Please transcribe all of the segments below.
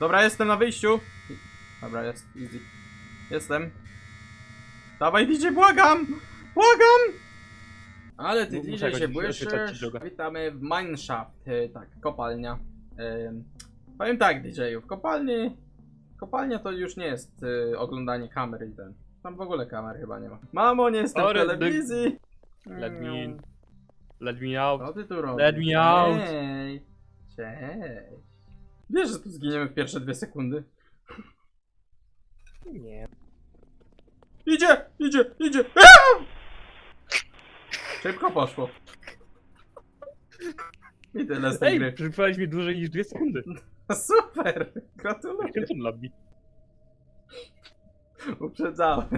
Dobra, jestem na wyjściu. Dobra, jest, easy. Jestem. Dawaj DJ, błagam! Błagam! Ale ty Mu- DJ muszę się jakoś oświetlać ci. Witamy w Mineshaft. e, Tak, kopalnia. Ym, powiem tak, DJ-u, w kopalni... Kopalnia to już nie jest y, oglądanie kamer i ten. Tam w ogóle kamer chyba nie ma. Mamo, nie jestem w Sorry, telewizji! Let me in. Let me out. Co ty tu robisz? Let me out. Hej. Cześć. Wiesz, że tu zginiemy w pierwsze dwie sekundy? Nie. Idzie! Idzie! Idzie! Aaa! Szybko poszło. I tyle z tej Ej, gry. przetrwałeś mi dłużej niż dwie sekundy. Super! Gratuluję. To? Uprzedzałem.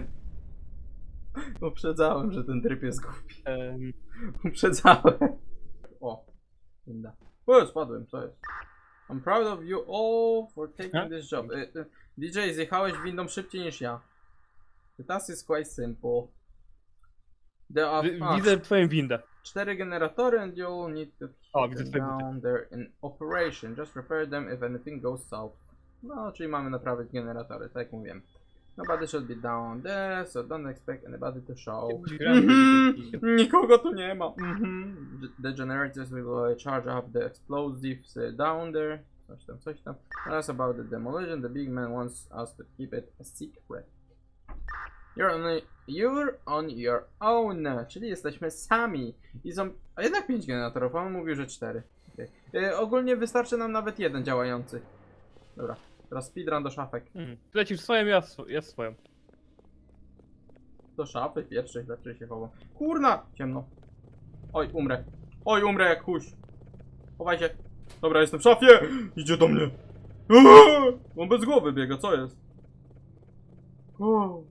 Uprzedzałem, że ten tryb jest głupi. Em, Uprzedzałem. O. Winda. O, spadłem, co jest? I'm proud of you all for taking Ha? this job. Y, y, DJ, zjechałeś windą szybciej niż ja. The task is quite simple. There are wi- a, Widzę twoją windę. cztery generatory and you'll need to keep O, widzę down there in operation. Just repair them if anything goes south. No, czyli mamy naprawić generatory, tak jak mówiłem. Nobody should be down there, so don't expect anybody to show. Mhm. Nikogo tu nie ma. Mhm. The generators will uh, charge up the explosives uh, down there. Coś tam, coś tam. Tell us about the demolition. The big man wants us to keep it a secret. You're on, you're on your own. Czyli jesteśmy sami. I są. A jednak 5 generatorów, on mówił, że 4. Okay. ogólnie wystarczy nam nawet jeden działający. Dobra. Teraz speedrun do szafek. Ty lecisz swoją, ja, sw- ja swoją. Do szafy pierwszych lepszy się chowam. Kurna! Ciemno. Oj, umrę. Oj, umrę jak huś. Chowaj się. Dobra, jestem w szafie! Idzie do mnie. Eee! On bez głowy biega, co jest? Uuu.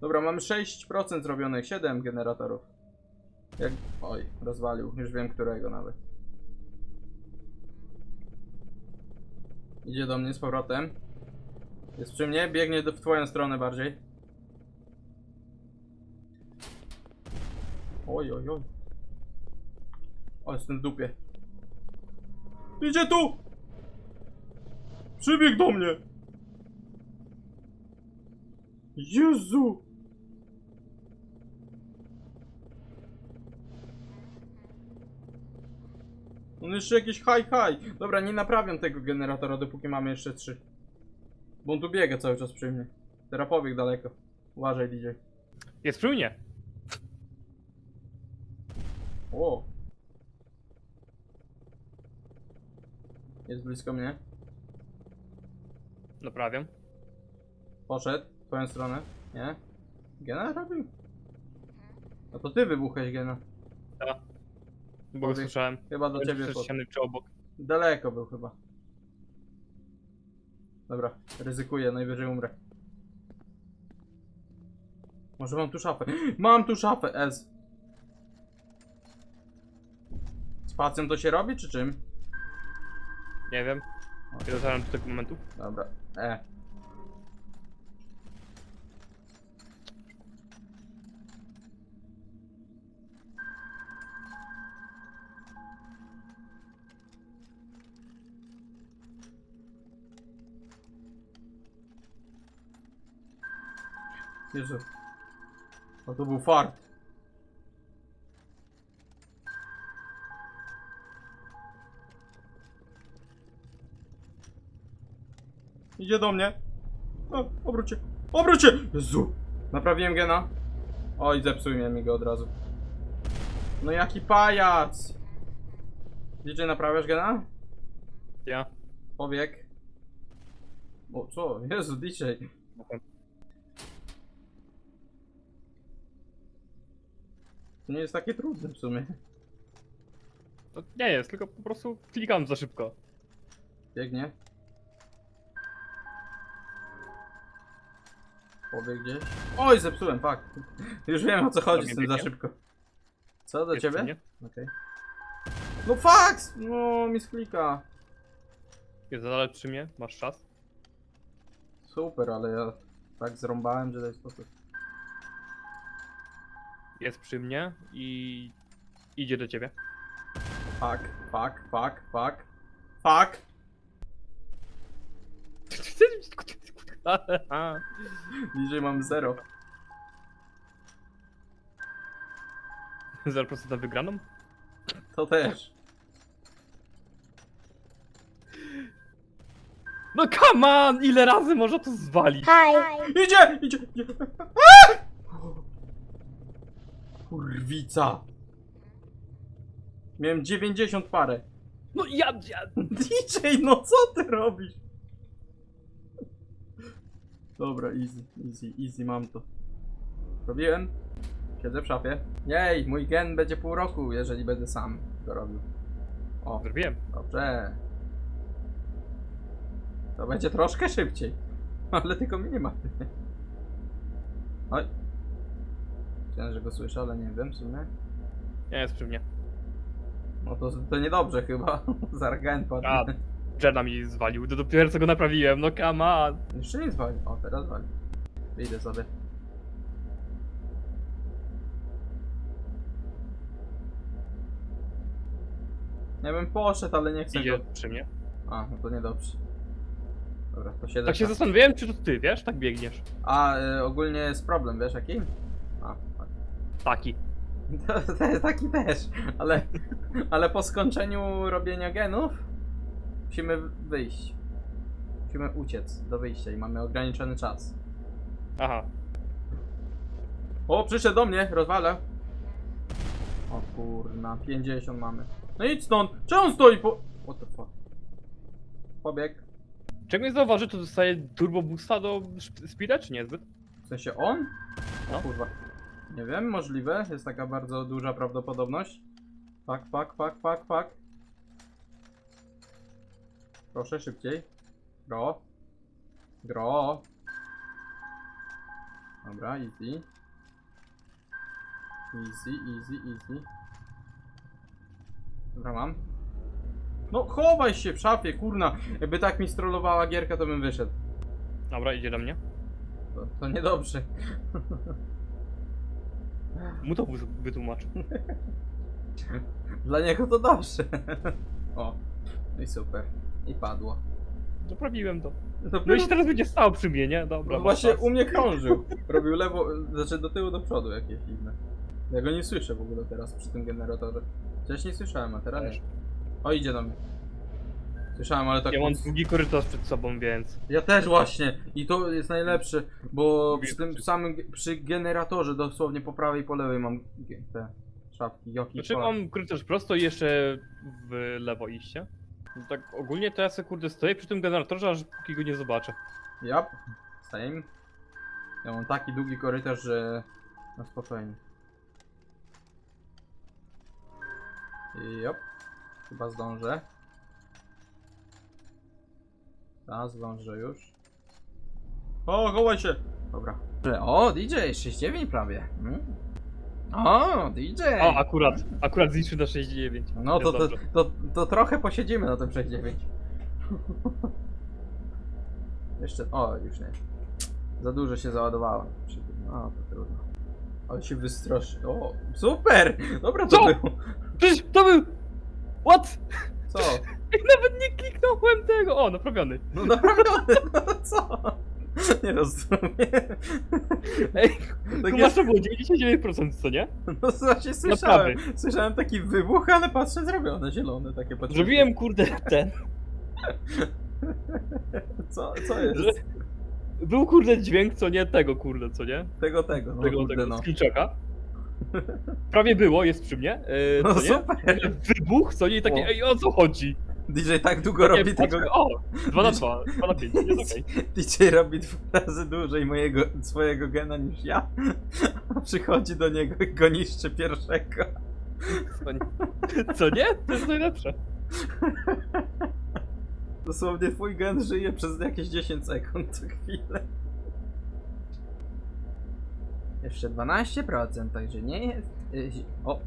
Dobra, mamy 6% zrobionych, 7 generatorów. Jak... Oj, rozwalił, już wiem którego nawet. Idzie do mnie z powrotem. Jest przy mnie, biegnie do, w twoją stronę bardziej. Oj, oj, oj. O, jestem w dupie. Idzie tu! Przybiegł do mnie! Jezu! On jeszcze jakiś haj haj. Dobra, nie naprawiam tego generatora, dopóki mamy jeszcze trzy. Bo on tu biega cały czas przy mnie. Teraz pobiegł daleko. Uważaj, DJ. Jest przy mnie. O! Jest blisko mnie. Naprawiam. Poszedł w twoją stronę. Nie? Gena robił? No to ty wybuchłeś Gena. Bo go Powiedz. słyszałem. Chyba do ciebie pod... ściany czy obok. Daleko był chyba. Dobra, ryzykuję, najwyżej umrę. Może mam tu szafę. Mam tu szafę, S. Spacją to się robi, czy czym? Nie wiem. Nie dotarłem do tego momentu. Dobra, E. Jezu. O, to był fart. Idzie do mnie. O, obróć się. Obróć się! Jezu! Naprawiłem gena. Oj, zepsuł mnie mi go od razu. No jaki pajac! DJ, naprawiasz gena? Ja. Powiek. O, co? Jezu, DJ. To nie jest takie trudne w sumie. To nie jest, tylko po prostu klikam za szybko. Biegnie. Pobieg gdzieś. Oj, zepsułem, fakt. Już wiem o co chodzi z tym za biegnie? szybko. Co, do Jest ciebie? Okej. No faks! No, mi sklika. Jest dalej przy mnie, masz czas. Super, ale ja tak zrąbałem, że daj spokój. Jest przy mnie i idzie do ciebie. Fuck, fuck, fuck, fuck. Fuck! Bliżej mam 0. 0% na wygraną? To też. No come on! Ile razy można to zwalić? Idzie! Idzie! idzie. A! Kurwica. Miałem 90 parę. No ja, ja... DJ, no co ty robisz? Dobra, easy, easy, easy, mam to. Robiłem. Siedzę w szafie. Jej, mój gen będzie pół roku, jeżeli będę sam to robił. O, Zrobiłem. dobrze. To będzie troszkę szybciej. Ale tylko minimalnie. Oj. Chciałem, że go słyszę, ale nie wiem w sumie. Nie, jest przy mnie. No to, to niedobrze chyba. Zaraz gen padnie. A, Jenna mi zwalił. To dopiero co go naprawiłem. No on. Jeszcze nie zwali. O, teraz wali. Wyjdę sobie. Ja bym poszedł, ale nie chcę Idzie go... przy mnie. A, no to niedobrze. Dobra, to siedzę Tak się tam. zastanawiałem, czy to ty, wiesz? Tak biegniesz. A, y, ogólnie jest problem, wiesz jaki? Tak. Taki. To, to, taki też, ale, ale po skończeniu robienia genów musimy wyjść. Musimy uciec do wyjścia i mamy ograniczony czas. Aha. O, przyszedł do mnie, rozwalę. O kurna, 50 mamy. No idź stąd! Czemu on stoi po... What the fuck? Pobieg. Czego nie zauważy, to dostaje turbo boosta do szp- speeda, czy niezbyt? W sensie on? O No. kurwa. Nie wiem, możliwe. Jest taka bardzo duża prawdopodobność. Pak, pak, pak, pak, pak. Proszę, szybciej. Gro. Gro. Dobra, easy. Easy, easy, easy. Dobra, mam. No, chowaj się w szafie, kurna. Jakby tak mi strollowała gierka, to bym wyszedł. Dobra, idzie do mnie. To, to niedobrze. Mu to wy- wytłumacz. Dla niego to dobrze. O, no i super. I padło. Naprawiłem to. Dopiero- No i się teraz będzie stało przy mnie, nie? Dobra. no masz właśnie u mnie krążył. Robił lewo, znaczy do tyłu, do przodu jakieś inne. Ja go nie słyszę w ogóle teraz przy tym generatorze. Wcześniej słyszałem, a teraz nie. O, idzie do mnie. Słyszałem, ale tak... Ja mam długi korytarz przed sobą, więc... Ja też właśnie. I to jest najlepsze, bo przy tym samym, przy generatorze dosłownie po prawej i po lewej mam te szafki. Joki, Znaczy mam korytarz prosto i jeszcze w lewo iście. No tak ogólnie to ja sobie kurde stoję przy tym generatorze, aż póki go nie zobaczę. Yep, same. Ja mam taki długi korytarz, że na spokojnie. Yep, chyba zdążę. Tak, zdążę już. O, chowaj się! Dobra. O, DJ, 6-9 prawie. Mm. O, DJ! O, akurat, akurat zliczy na 6,9. No to, Jest to, dobrze. to, to trochę posiedzimy na tym 6-9. Jeszcze, o, już nie. Za dużo się załadowało. przy tym. No, to trudno. Ale się wystraszy. O, super! Dobra to Co? było. Przecież to był... What? Co? Ej, nawet nie kliknąłem tego! O, naprawiony. No naprawdę, no co? Nie rozumiem. Ej, Tak tu jest, masz to było 99%, co nie? no właśnie słyszałem. Słyszałem taki wybuch, ale patrzę zrobione, zielone takie patrzę. Zrobiłem kurde ten. Co, co jest? Że... Był kurde dźwięk, co nie tego kurde, co nie? Tego, tego, no Tego, kurde, tego, no. z Kliczaka. Prawie było, jest przy mnie, yy, No co nie? super. Wybuch, co nie? I takie, O. ej, o co chodzi? DJ tak długo robi tego. O, 2 na 2, 2 na 5, jest okej. DJ robi dwa razy dłużej mojego, swojego gena niż ja. A przychodzi do niego i go niszczy pierwszego. Co nie? Co nie? To jest najlepsze. Dosłownie twój gen żyje przez jakieś 10 sekund co chwilę. Jeszcze 12%, także nie jest. y, O!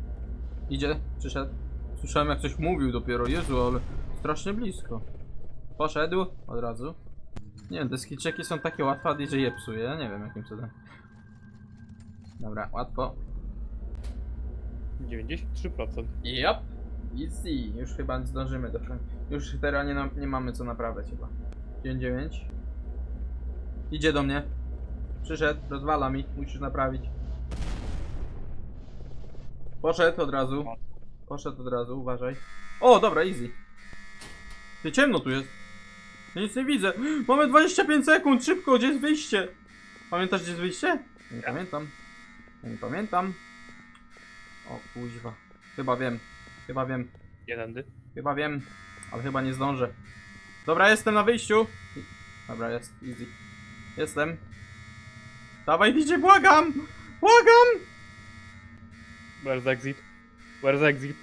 Idzie, przyszedł. Słyszałem jak coś mówił dopiero, Jezu, ale strasznie blisko. Poszedł od razu. Nie wiem, te są takie łatwe, a DJ je psuje, ja nie wiem jakim cudem. Dobra, łatwo. 93%. Yep. Easy. Już chyba zdążymy do końca. Już teraz nie, nie mamy co naprawiać chyba. 9-9. Idzie do mnie. Przyszedł, rozwala mi, musisz naprawić. Poszedł od razu. Poszedł od razu, uważaj. O, dobra, easy. Ty ciemno tu jest. Ja nic nie widzę. Mamy 25 sekund, szybko, gdzie jest wyjście? Pamiętasz, gdzie jest wyjście? Nie pamiętam. Nie pamiętam. O kuźwa. Chyba wiem. Chyba wiem. Jedendy. Chyba wiem. Ale chyba nie zdążę. Dobra, jestem na wyjściu. Dobra, jest. Easy. Jestem. Dawaj, DJ, błagam! Błagam! Where's exit? Where's exit?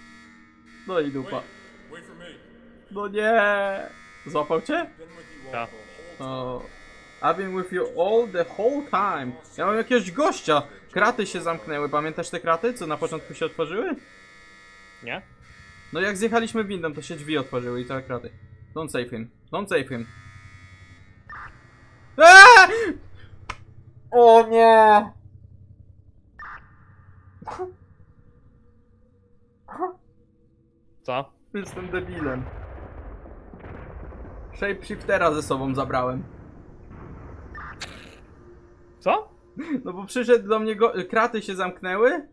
No i dupa. Wait, wait for me. No nie! Złapał cię? Whole O. I've been with you all the whole time. Ja mam jakiegoś gościa. Kraty się zamknęły. Pamiętasz te kraty, co na początku się otworzyły? Nie? No jak zjechaliśmy windą, to się drzwi otworzyły i całe kraty. Don't save him. Don't save him. Eee! O nie! Co? Jestem debilem. Shapeshiftera ze sobą zabrałem. Co? No bo przyszedł do mnie, go- kraty się zamknęły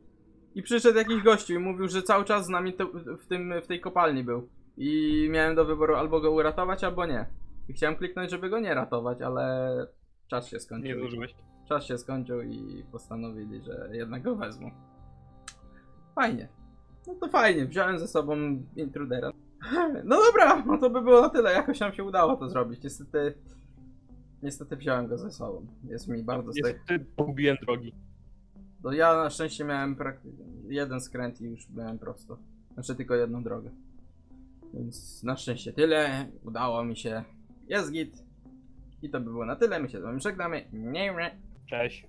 i przyszedł jakiś gościu i mówił, że cały czas z nami te- w, tym, w tej kopalni był. I miałem do wyboru albo go uratować, albo nie. I chciałem kliknąć, żeby go nie ratować, ale czas się skończył. Nie zdążyłeś. Czas się skończył i postanowili, że jednak go wezmą. Fajnie. No to fajnie, wziąłem ze sobą intrudera. No dobra, no to by było na tyle. Jakoś nam się udało to zrobić. Niestety. Niestety wziąłem go ze sobą. Jest mi bardzo z tej... Niestety pogubiłem drogi. No ja na szczęście miałem praktycznie jeden skręt i już byłem prosto. Znaczy tylko jedną drogę. Więc na szczęście tyle. Udało mi się. Jest git. I to by było na tyle. My się z wami żegnamy. Nie, nie. Cześć.